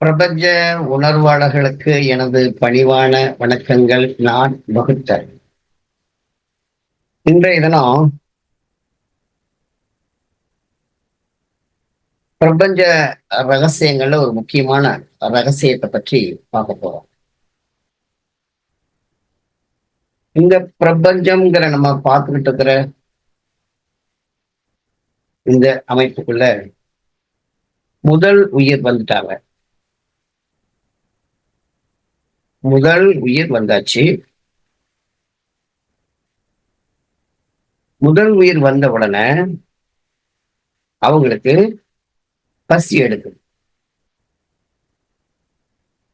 பிரபஞ்ச உணர்வாளர்களுக்கு எனது பணிவான வணக்கங்கள். நான் வகுத்த இன்றைய தினம் பிரபஞ்ச ரகசியங்கள்ல ஒரு முக்கியமான ரகசியத்தை பற்றி பார்க்க போறோம். இந்த பிரபஞ்சம்ங்கிற நம்ம பார்த்துக்கிட்டு இருக்கிற இந்த அமைப்புக்குள்ள முதல் உயிர் வந்துட்டாங்க. முதல் உயிர் வந்தாச்சு. முதல் உயிர் வந்த உடனே அவங்களுக்கு பசி எடுக்குது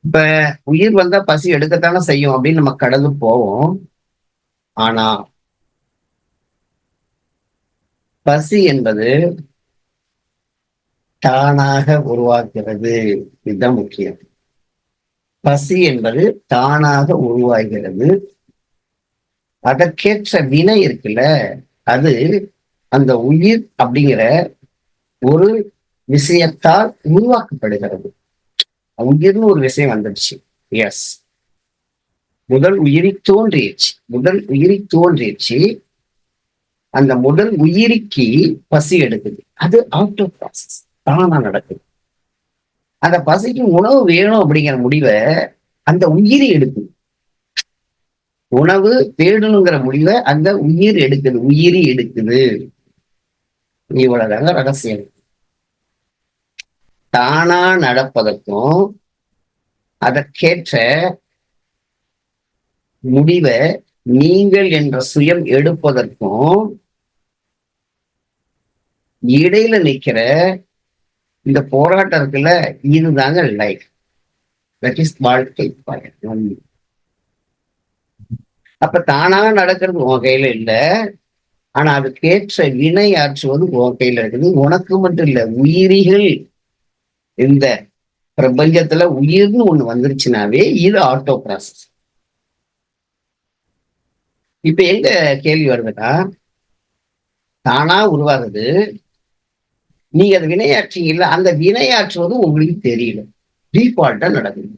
இப்ப உயிர் வந்தா பசி எடுக்கத்தானே செய்யும் அப்படின்னு நம்ம கடந்து போவோம். ஆனா பசி என்பது தானாக உருவாக்குகிறது இதுதான் முக்கியம். பசி என்பது தானாக உருவாகிறது. அதற்கேற்ற வினை இருக்குல்ல அது அந்த உயிர் அப்படிங்கிற ஒரு விஷயத்தால் உருவாக்கப்படுகிறது. உயிர்னு ஒரு விஷயம் வந்துடுச்சு. எஸ் முதல் உயிரி தோன்றிடுச்சு. முதல் உயிரி தோன்றிடுச்சு. அந்த முதல் உயிரிக்கு பசி எடுக்குது. அது ஆட்டோ ப்ராசஸ் தானா நடக்குது. அந்த பசிக்கு உணவு வேணும் அப்படிங்கிற முடிவை அந்த உயிரி எடுக்குது. உணவு தேடணுங்கிற முடிவை அந்த உயிர் எடுக்குது. உயிரி எடுக்குது. இவ்வளவுதாங்க ரகசியம். தானா நடப்பதற்கும் அதற்கேற்ற முடிவை நீங்கள் என்ற சுயம் எடுப்பதற்கும் இடையில நிக்கிற இந்த போராட்டம் இருக்குல்ல இதுதாங்க லைஃப் தட் இஸ் வாழ்க்கை அப்ப தானாக நடக்கிறது உன் கையில இல்ல. ஆனா அதுக்கேற்ற வினை ஆற்றுவது உன் கையில இருக்குது. உனக்கு மட்டும் இல்ல உயிரிகள். இந்த பிரபஞ்சத்துல உயிர்னு ஒண்ணு வந்துருச்சுனாவே இது ஆட்டோ ப்ராசஸ் இப்ப எங்க கேள்வி வருதுன்னா தானா உருவாகுது நீங்க அதை வினையாற்றீங்கல்ல அந்த வினையாற்றுவது உங்களுக்கு தெரியல. டிஃபால்ட்டா நடக்குது.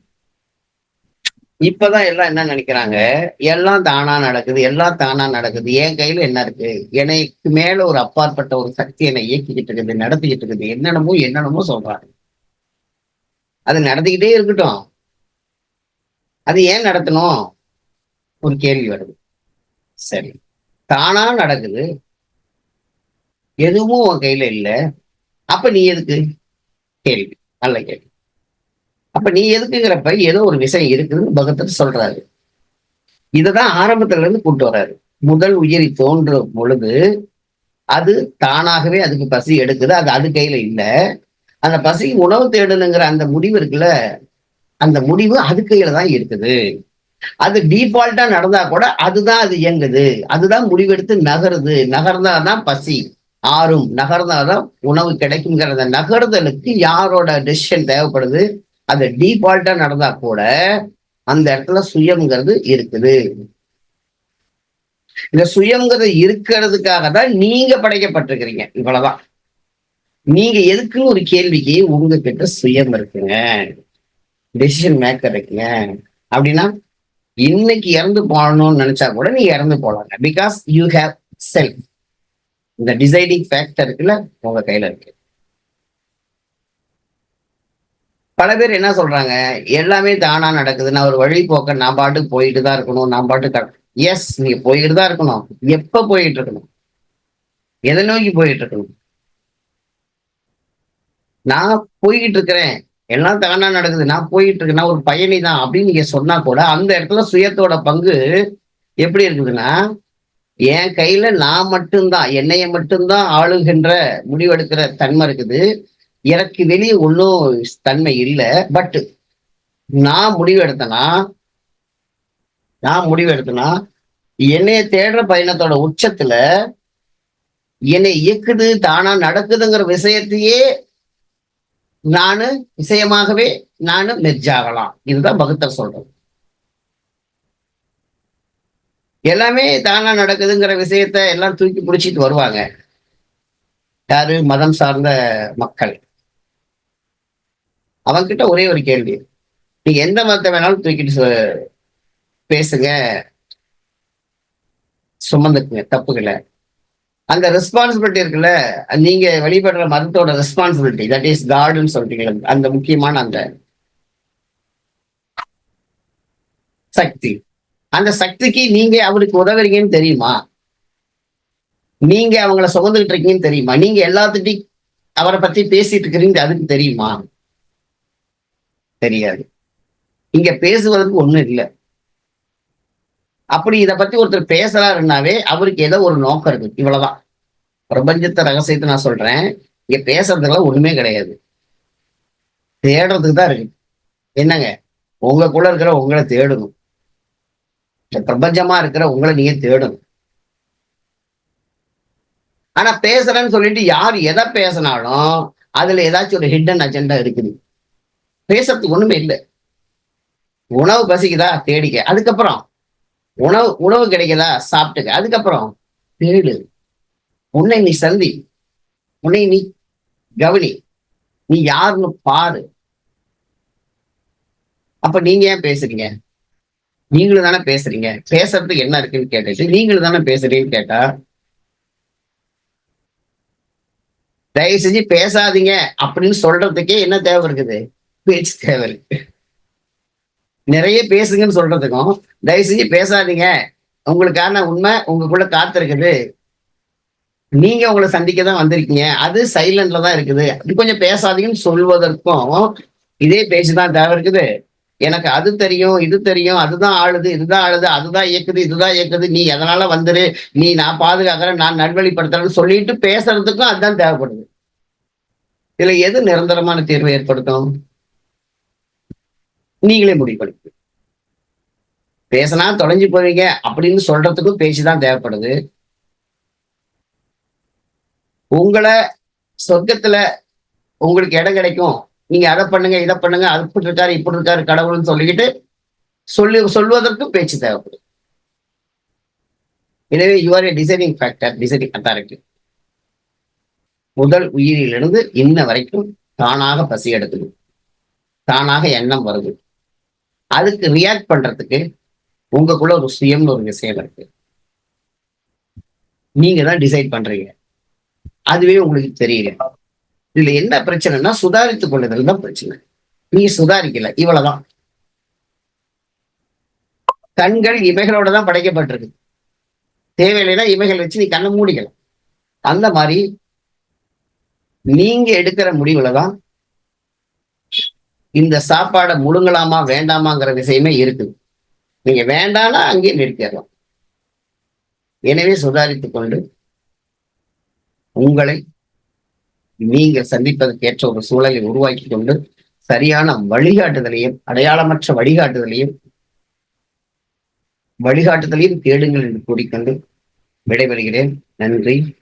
இப்பதான் எல்லாம் என்ன நினைக்கிறாங்க? எல்லாம் தானா நடக்குது எல்லாம் தானா நடக்குது. என் கையில என்ன இருக்கு? எனக்கு மேல ஒரு அப்பாற்பட்ட ஒரு சக்தி என்னை இயக்கிக்கிட்டு இருக்குது நடத்திக்கிட்டு இருக்குது. என்னென்னமோ என்னென்னமோ சொல்றாங்க. அது நடத்திக்கிட்டே இருக்கட்டும். அது ஏன் நடத்தணும்? ஒரு கேள்வி வருது. சரி. தானா நடக்குது. எதுவும் உன் கையில இல்ல. அப்ப நீ எதுக்கு? கேள்வி. நல்ல கேள்வி. அப்ப நீ எதுக்குங்கிறப்ப ஏதோ ஒரு விஷயம் இருக்குதுன்னு பகத்தர் சொல்றாரு. இததான் ஆரம்பத்துல இருந்து கூட்டு வர்றாரு. முதல் உயிரி தோன்றும் பொழுது அது தானாகவே அதுக்கு பசி எடுக்குது. அது அது கையில இல்லை. அந்த பசி உணவு தேடணுங்கிற அந்த முடிவு இருக்குல்ல அந்த முடிவு அது கையில தான் இருக்குது. அது டிஃபால்ட்டா நடந்தா கூட அதுதான் அது இயங்குது. அதுதான் முடிவெடுத்து நகருது. நகர்ந்தாதான் பசி. ஆறும் நகர்ந்தாதான் உணவு கிடைக்குங்கிறத நகர்தலுக்கு யாரோட டெசிஷன் தேவைப்படுது? அது டிஃபால்ட்டா நடந்தா கூட அந்த இடத்துல சுயம்ங்கிறது இருக்குது. இந்த சுயம்ங்கிறது இருக்கிறதுக்காக தான் நீங்க படைக்கப்பட்டிருக்கிறீங்க. இவ்வளவுதான். நீங்க எதுக்குன்னு ஒரு கேள்விக்கு உங்ககிட்ட சுயம் இருக்குங்க. டெசிஷன் மேக்கர் இருக்குங்க. அப்படின்னா இன்னைக்கு இறந்து போகணும்னு நினைச்சா கூட நீங்க இறந்து போலாங்க பிகாஸ் யூ ஹேவ் செல்ஃப் இந்த டிசைடிங் ஃபேக்டர் இருக்குல்ல உங்க கையில இருக்கு. பல பேர் என்ன சொல்றாங்க? எல்லாமே தானா நடக்குது. நான் ஒரு வழி போக்க நான் பாட்டுக்கு போயிட்டு தான் இருக்கணும். நான் பாட்டுக்கு எஸ் நீங்க போயிட்டு தான் இருக்கணும். எப்ப போயிட்டு இருக்கணும்? எதை நோக்கி போயிட்டு இருக்கணும்? நான் போய்கிட்டு இருக்கிறேன். எல்லாம் தானா நடக்குது. நான் போயிட்டு இருக்கேன். நான் ஒரு பயணி தான் அப்படின்னு நீங்க சொன்னா கூட அந்த இடத்துல சுயத்தோட பங்கு எப்படி இருக்குதுன்னா என் கையில நான் மட்டும்தான் என்னைய மட்டும்தான் ஆளுகின்ற முடிவெடுக்கிற தன்மை இருக்குது. எனக்கு வெளியே ஒன்றும் தன்மை இல்லை பட் நான் முடிவு எடுத்தேன்னா நான் முடிவு எடுத்தேன்னா என்னைய தேடுற பயணத்தோட உச்சத்துல என்னை இயக்குது தானா நடக்குதுங்கிற விஷயத்தையே நானு விஷயமாகவே நானு மெர்ஜாகலாம் இதுதான் பகுத்தர் சொல்றது. எல்லாமே தானா நடக்குதுங்கிற விஷயத்த எல்லாம் தூக்கி பிடிச்சிட்டு வருவாங்க. யாரு? மதம் சார்ந்த மக்கள். அவங்கிட்ட ஒரே ஒரு கேள்வி. நீங்க எந்த மதத்தை வேணாலும் தூக்கிட்டு பேசுங்க. சுமந்துக்குங்க தப்புகளை அந்த ரெஸ்பான்சிபிலிட்டி இருக்குல்ல நீங்க வழிபடுற மதத்தோட ரெஸ்பான்சிபிலிட்டி தட் இஸ் காடுன்னு சொல்றீங்களா அந்த முக்கியமான அந்த சக்தி. அந்த சக்திக்கு நீங்க அவருக்கு உதவுறீங்கன்னு தெரியுமா? நீங்க அவங்கள சுமந்துகிட்டு இருக்கீங்கன்னு தெரியுமா? நீங்க எல்லாத்துட்டையும் அவரை பத்தி பேசிட்டு இருக்கிறீங்க அதுக்கு தெரியுமா? தெரியாது. இங்க பேசுவதற்கு ஒண்ணும் இல்லை. அப்படி இதை பத்தி ஒருத்தர் பேசுறாருன்னாவே அவருக்கு ஏதோ ஒரு நோக்கம் இருக்கு. இவ்வளவுதான். பிரபஞ்சத்தை ரகசியத்தை நான் சொல்றேன். இங்க பேசுறதுக்கெல்லாம் ஒண்ணுமே கிடையாது. தேடுறதுக்கு தான் இருக்கு. என்னங்க? உங்களுக்குள்ள இருக்கிற உங்களை தேடணும். இந்த பிரபஞ்சமா இருக்கிற உங்களை நீங்க தேடணும். ஆனா பேசுறேன்னு சொல்லிட்டு யார் எதை பேசினாலும் அதுல ஏதாச்சும் ஒரு ஹிடன் அஜெண்டா இருக்குது. பேசுறதுக்கு ஒண்ணுமே இல்லை. உணவு பசிக்குதா? தேடிக்க. அதுக்கப்புறம் உணவு உணவு கிடைக்குதா? சாப்பிட்டுக்க. அதுக்கப்புறம் தேடு. உன்னை நீ சந்தி. உன்னை நீ கவனி. நீ யாருன்னு பாரு. அப்ப நீங்க ஏன் பேசுறீங்க? நீங்களும் தானே பேசுறீங்க? பேசுறதுக்கு என்ன இருக்குன்னு கேட்டுட்டு நீங்களும் தானே பேசுறீங்கன்னு கேட்டா தயவு செஞ்சு பேசாதீங்க அப்படின்னு சொல்றதுக்கே என்ன தேவை இருக்குது? பேச்சு தேவை இருக்கு. நிறைய பேசுங்கன்னு சொல்றதுக்கும் தயவு செஞ்சு பேசாதீங்க. உங்களுக்கான உண்மை உங்களுக்குள்ள காத்திருக்குது. நீங்க உங்களை சந்திக்க தான் வந்திருக்கீங்க. அது சைலண்ட்ல தான் இருக்குது. அது கொஞ்சம் பேசாதீங்கன்னு சொல்வதற்கும் இதே பேச்சு தான் தேவை இருக்குது. எனக்கு அது தெரியும் இது தெரியும் அதுதான் ஆளுது இதுதான் ஆளுது அதுதான் இயக்குது இதுதான் இயக்குது. நீ எதனால வந்துரு? நீ நான் பாதுகாக்கிறேன் நான் நல்வழிப்படுத்துறேன்னு சொல்லிட்டு பேசுறதுக்கும் அதுதான் தேவைப்படுது. இதுல எது நிரந்தரமான தீர்வை ஏற்படுத்தும்? நீங்களே முடிவு பண்ணுங்க பேசினா தொலைஞ்சு போவீங்க அப்படின்னு சொல்றதுக்கும் பேச்சுதான் தேவைப்படுது. உங்களை சொர்க்கத்துல உங்களுக்கு இடம் கிடைக்கும். நீங்க அதை பண்ணுங்க இதை பண்ணுங்க அப்படி இப்படி இருக்காரு இப்படி இருக்காரு கடவுள்னு சொல்லிக்கிட்டு சொல்லி சொல்வதற்கும் பேச்சு தேவைப்படுது எனவே you are a designing factor designing authority முதல் உயிரிலிருந்து இன்ன வரைக்கும் தானாக பசி எடுக்குது தானாக எண்ணம் வருது. அதுக்கு ரியாக்ட் பண்றதுக்கு உங்களுக்குள்ள ஒரு சுயம்னு ஒரு விஷயம் இருக்கு. நீங்க தான் டிசைட் பண்றீங்க. அதுவே உங்களுக்கு தெரியல. இதுல என்ன பிரச்சனைனா சுதாரித்துக் கொள்ளுதல் தான் பிரச்சனை. நீ சுதாரிக்கல இவ்வளவுதான். கண்கள் இமைகளோட தான் படைக்கப்பட்டிருக்கு. தேவையில்லைன்னா இமைகள் வச்சு நீ கண்ணை மூடிக்கலாம் அந்த மாதிரி நீங்க எடுக்கிற முடிவுல தான் இந்த சாப்பாடை முழுங்கலாமா வேண்டாமாங்கிற விஷயமே இருக்குது நீங்க வேண்டாம்னா அங்கேயே நிறுத்திடலாம். எனவே சுதாரித்துக் கொண்டு உங்களை நீங்கள் சந்திப்பதற்கேற்ற ஒரு சூழலை உருவாக்கி கொண்டு சரியான வழிகாட்டுதலையும் அடையாளமற்ற வழிகாட்டுதலையும் வழிகாட்டுதலையும் தேடுங்கள் என்று கூறிக்கொண்டு விடைபெறுகிறேன். நன்றி.